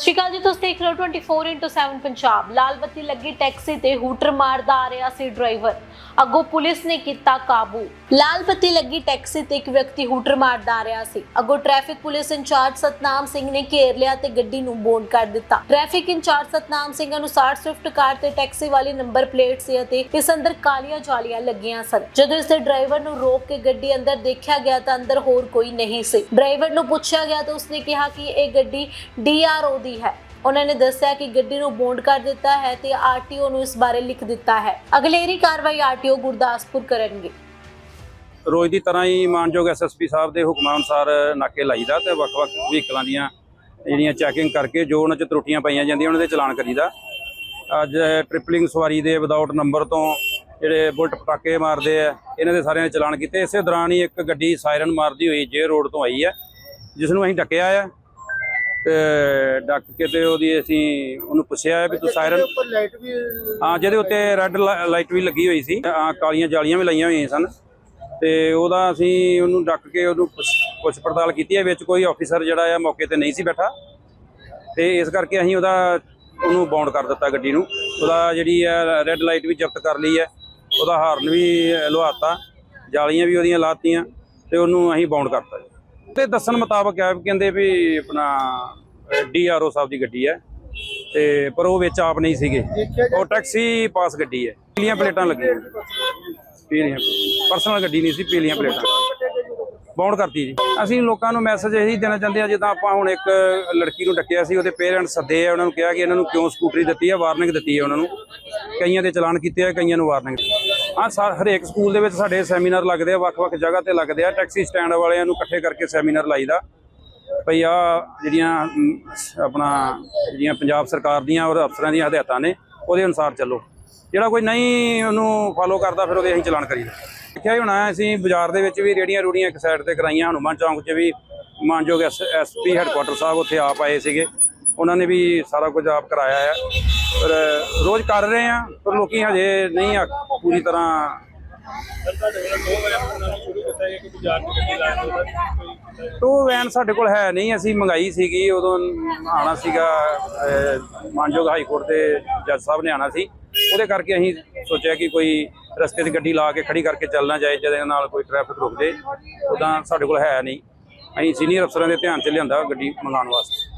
ਸ਼੍ਰੀ ਅਕਾਲ ਜੀ, ਤੁਸੀਂ ਦੇਖ ਰਹੇ ਹੋ 24x7 ਪੰਜਾਬ। ਲਾਲ ਬੱਤੀ ਲੱਗੀ ਟੈਕਸੀ ਤੇ ਹੂਟਰ ਮਾਰਦਾ ਆ ਰਿਹਾ ਸੀ ਡਰਾਈਵਰ। ਅੱਗੋਂ ਪੁਲਿਸ ਨੇ ਕੀਤਾ ਕਾਬੂ। ਲਾਲ ਬੱਤੀ ਲੱਗੀ ਟੈਕਸੀ ਤੇ ਇੱਕ ਵਿਅਕਤੀ ਹੂਟਰ ਮਾਰਦਾ ਆ ਰਿਹਾ ਸੀ। ਅੱਗੋਂ traffic police incharge Satnam Singh ਨੇ ਘੇਰ ਲਿਆ ਤੇ ਗੱਡੀ ਨੂੰ ਬੋਨ ਕਰ ਦਿੱਤਾ। ਟ੍ਰੈਫਿਕ ਇੰਚਾਰਜ ਸਤਨਾਮ ਸਿੰਘ ਅਨੁਸਾਰ ਸਵਿਫਟ ਕਾਰ ਤੇ ਟੈਕਸੀ ਵਾਲੀ ਨੰਬਰ ਪਲੇਟ ਸੀ ਅਤੇ ਇਸ ਅੰਦਰ ਕਾਲੀਆਂ ਜਾਲੀਆਂ ਲੱਗੀਆਂ ਸਨ। ਜਦੋਂ ਇਸ ਦੇ ਡਰਾਈਵਰ ਨੂੰ ਰੋਕ ਕੇ ਗੱਡੀ ਅੰਦਰ ਦੇਖਿਆ ਗਿਆ ਤਾਂ ਅੰਦਰ ਹੋਰ ਕੋਈ ਨਹੀਂ ਸੀ। ਡਰਾਈਵਰ ਨੂੰ ਪੁੱਛਿਆ ਗਿਆ ਤਾਂ ਉਸਨੇ ਕਿਹਾ ਕਿ ਇਹ ਗੱਡੀ ਡੀਆਰਓ ਦੀ ਹੈ। ਉਹਨਾਂ ਨੇ ਦੱਸਿਆ ਕਿ ਗੱਡੀ ਨੂੰ ਬੌਂਡ ਕਰ ਦਿੱਤਾ ਹੈ ਤੇ ਆਰਟੀਓ ਨੂੰ ਇਸ ਬਾਰੇ ਲਿਖ ਦਿੱਤਾ ਹੈ। ਅਗਲੇਰੀ ਕਾਰਵਾਈ ਆਰਟੀਓ ਗੁਰਦਾਸਪੁਰ ਕਰਨਗੇ। ਰੋਜ਼ ਦੀ ਤਰ੍ਹਾਂ ਹੀ ਮਾਨਯੋਗ ਐਸਐਸਪੀ ਸਾਹਿਬ ਦੇ ਹੁਕਮਾਂ ਅਨੁਸਾਰ ਨਾਕੇ ਲਾਈਦਾ ਤੇ ਵੱਖ-ਵੱਖ ਵਹੀਕਲਾਂ ਦੀਆਂ ਜਿਹੜੀਆਂ ਚੈਕਿੰਗ ਕਰਕੇ ਜੋ ਉਹਨਾਂ 'ਚ ਤਰੁੱਟੀਆਂ ਪਈਆਂ ਜਾਂਦੀਆਂ, ਉਹਨਾਂ ਦੇ ਚਲਾਨ ਕਰੀਦਾ। ਅੱਜ ਟ੍ਰਿਪਲਿੰਗ ਸਵਾਰੀ ਦੇ ਵਿਦਆਊਟ ਨੰਬਰ ਤੋਂ ਜਿਹੜੇ ਬੁਲਟ ਪਟਾਕੇ ਮਾਰਦੇ ਆ, ਇਹਨਾਂ ਦੇ ਸਾਰਿਆਂ ਦੇ ਚਲਾਨ ਕੀਤੇ। ਇਸੇ ਦੌਰਾਨ ਹੀ ਇੱਕ ਗੱਡੀ ਸਾਇਰਨ ਮਾਰਦੀ ਹੋਈ ਜੇ ਰੋਡ ਤੋਂ ਆਈ ਹੈ, ਜਿਸ ਨੂੰ ਅਸੀਂ ਡੱਕਿਆ ਆ। ਤੇ ਡੱਕ ਕੇ ਤੇ ਉਹਦੀ ਅਸੀਂ ਉਹਨੂੰ ਪੁੱਛਿਆ ਹੈ ਵੀ ਤੂੰ ਸਾਇਰਨ ਉੱਪਰ ਲਾਈਟ ਵੀ ਹਾਂ ਜਿਹਦੇ ਉੱਤੇ ਰੈੱਡ ਲਾਈਟ ਵੀ ਲੱਗੀ ਹੋਈ ਸੀ। ਆ ਕਾਲੀਆਂ ਜਾਲੀਆਂ ਵੀ ਲਾਈਆਂ ਹੋਈਆਂ ਸਨ। ਤੇ ਉਹਦਾ ਅਸੀਂ ਉਹਨੂੰ ਡੱਕ ਕੇ ਉਹਨੂੰ ਪੁੱਛ- ਪੜਤਾਲ ਕੀਤੀ ਹੈ ਵਿੱਚ ਕੋਈ ਆਫੀਸਰ ਜਿਹੜਾ ਆ ਮੌਕੇ ਤੇ ਨਹੀਂ ਸੀ ਬੈਠਾ। ਤੇ ਇਸ ਕਰਕੇ ਅਸੀਂ ਉਹਦਾ ਉਹਨੂੰ ਬਾਉਂਡ ਕਰ ਦਿੱਤਾ ਗੱਡੀ ਨੂੰ। ਉਹਦਾ ਜਿਹੜੀ ਹੈ ਰੈੱਡ ਲਾਈਟ ਵੀ ਜ਼ਬਤ ਕਰ ਲਈ ਹੈ। ਉਹਦਾ ਹਾਰਨ ਵੀ ਲੁਹਾਤਾ। ਜਾਲੀਆਂ ਵੀ ਉਹਦੀਆਂ ਲਾਤੀਆਂ। ਤੇ ਉਹਨੂੰ ਅਸੀਂ ਬਾਉਂਡ ਕਰਤਾ ਤੇ ਦੱਸਣ ਮੁਤਾਬਕ ਹੈ ਕਹਿੰਦੇ ਵੀ ਆਪਣਾ ਡੀਆਰਓ ਸਾਹਿਬ ਦੀ ਗੱਡੀ ਹੈ। ਤੇ ਪਰ ਉਹ ਵਿੱਚ ਆਪ ਨਹੀਂ ਸੀਗੇ। ਉਹ ਟੈਕਸੀ ਪਾਸ ਗੱਡੀ ਹੈ। ਪੀਲੀਆਂ ਪਲੇਟਾਂ ਲੱਗੀਆਂ। ਪੀਲੀਆਂ ਪਰਸਨਲ ਗੱਡੀ ਨਹੀਂ ਸੀ, ਪੀਲੀਆਂ ਪਲੇਟਾਂ। ਬਾਉਂਡ ਕਰਤੀ ਜੀ। ਅਸੀਂ ਲੋਕਾਂ ਨੂੰ ਮੈਸੇਜ ਇਹੀ ਦੇਣਾ ਚਾਹੁੰਦੇ ਆ ਜਿੱਦਾਂ ਆਪਾਂ ਹੁਣ ਇੱਕ ਲੜਕੀ ਨੂੰ ਡੱਕਿਆ ਸੀ, ਉਹਦੇ ਪੇਰੈਂਟਸ ਸੱਦੇ ਆ, ਉਹਨਾਂ ਨੂੰ ਕਿਹਾ ਕਿ ਇਹਨਾਂ ਨੂੰ ਕਿਉਂ ਸਕੂਟਰੀ ਦਿੱਤੀ ਹੈ, ਵਾਰਨਿੰਗ ਦਿੱਤੀ ਹੈ ਉਹਨਾਂ ਨੂੰ। ਕਈਆਂ ਦੇ ਚਲਾਨ ਕੀਤੇ ਆ, ਕਈਆਂ ਨੂੰ ਵਾਰਨਿੰਗ। ਆ ਹਰੇਕ ਸਕੂਲ ਦੇ ਵਿੱਚ ਸਾਡੇ ਸੈਮੀਨਾਰ ਲੱਗਦੇ ਆ, ਵੱਖ-ਵੱਖ ਜਗ੍ਹਾ ਤੇ ਲੱਗਦੇ ਆ। ਟੈਕਸੀ ਸਟੈਂਡ ਵਾਲਿਆਂ ਨੂੰ ਇਕੱਠੇ ਕਰਕੇ ਸੈਮੀਨਾਰ ਲਾਈਦਾ। ਭਈ ਆ ਜਿਹੜੀਆਂ ਆਪਣਾ, ਜਿਹੜੀਆਂ ਪੰਜਾਬ ਸਰਕਾਰ ਦੀਆਂ ਔਰ ਅਫਸਰਾਂ ਦੀਆਂ ਹਦਾਇਤਾਂ ਨੇ, ਉਹਦੇ ਅਨੁਸਾਰ ਚੱਲੋ। ਜਿਹੜਾ ਕੋਈ ਨਹੀਂ ਉਹਨੂੰ ਫਾਲੋ ਕਰਦਾ, ਫਿਰ ਉਹਦੇ ਅਸੀਂ ਚਲਾਨ ਕਰੀਦਾ ਦੇਖਿਆ ਹੀ ਹੋਣਾ, ਅਸੀਂ ਬਾਜ਼ਾਰ ਦੇ ਵਿੱਚ ਵੀ ਰੇੜੀਆਂ ਰੂੜੀਆਂ ਇੱਕ ਸਾਈਡ ਤੇ ਕਰਾਈਆਂ, ਹਨੂੰਮਾਨ ਚੌਂਕ 'ਚ ਵੀ ਮਾਨਯੋਗ ਐਸਪੀ ਹੈੱਡਕੁਆਟਰ ਸਾਹਿਬ ਉੱਥੇ ਆਪ ਆਏ ਸੀਗੇ। ਉਹਨਾਂ ਨੇ ਵੀ ਸਾਰਾ ਕੁਝ ਆਪ ਕਰਾਇਆ ਹੈ ਪਰ ਰੋਜ਼ ਕਰ ਰਹੇ ਆ ਪਰ ਲੋਕੀ ਹਜੇ ਨਹੀਂ ਆ ਪੂਰੀ ਤਰ੍ਹਾਂ ਟੂ ਵੈਨ ਸਾਡੇ ਕੋਲ ਹੈ ਨਹੀਂ, ਅਸੀਂ ਮੰਗਾਈ ਸੀਗੀ, ਉਦੋਂ ਆਣਾ ਸੀਗਾ ਮਾਨਯੋਗ ਹਾਈ ਕੋਰਟ ਦੇ ਜੱਜ ਸਾਹਿਬ ਨੇ ਆਣਾ ਸੀ। ਉਹਦੇ ਕਰਕੇ ਅਸੀਂ ਸੋਚਿਆ ਕਿ ਕੋਈ ਰਸਤੇ 'ਤੇ ਗੱਡੀ ਲਾ ਕੇ ਖੜੀ ਕਰਕੇ ਚੱਲਣਾ ਜਾਏ, ਜਿਹਦੇ ਨਾਲ ਕੋਈ ਟ੍ਰੈਫਿਕ ਰੁਕ ਜੇ। ਉਦਾਂ ਸਾਡੇ ਕੋਲ ਹੈ ਨਹੀਂ। ਅਸੀਂ ਸੀਨੀਅਰ ਅਫਸਰਾਂ ਦੇ ਧਿਆਨ 'ਚ ਲਿਆਂਦਾ ਗੱਡੀ ਮੰਗਾਉਣ ਵਾਸਤੇ।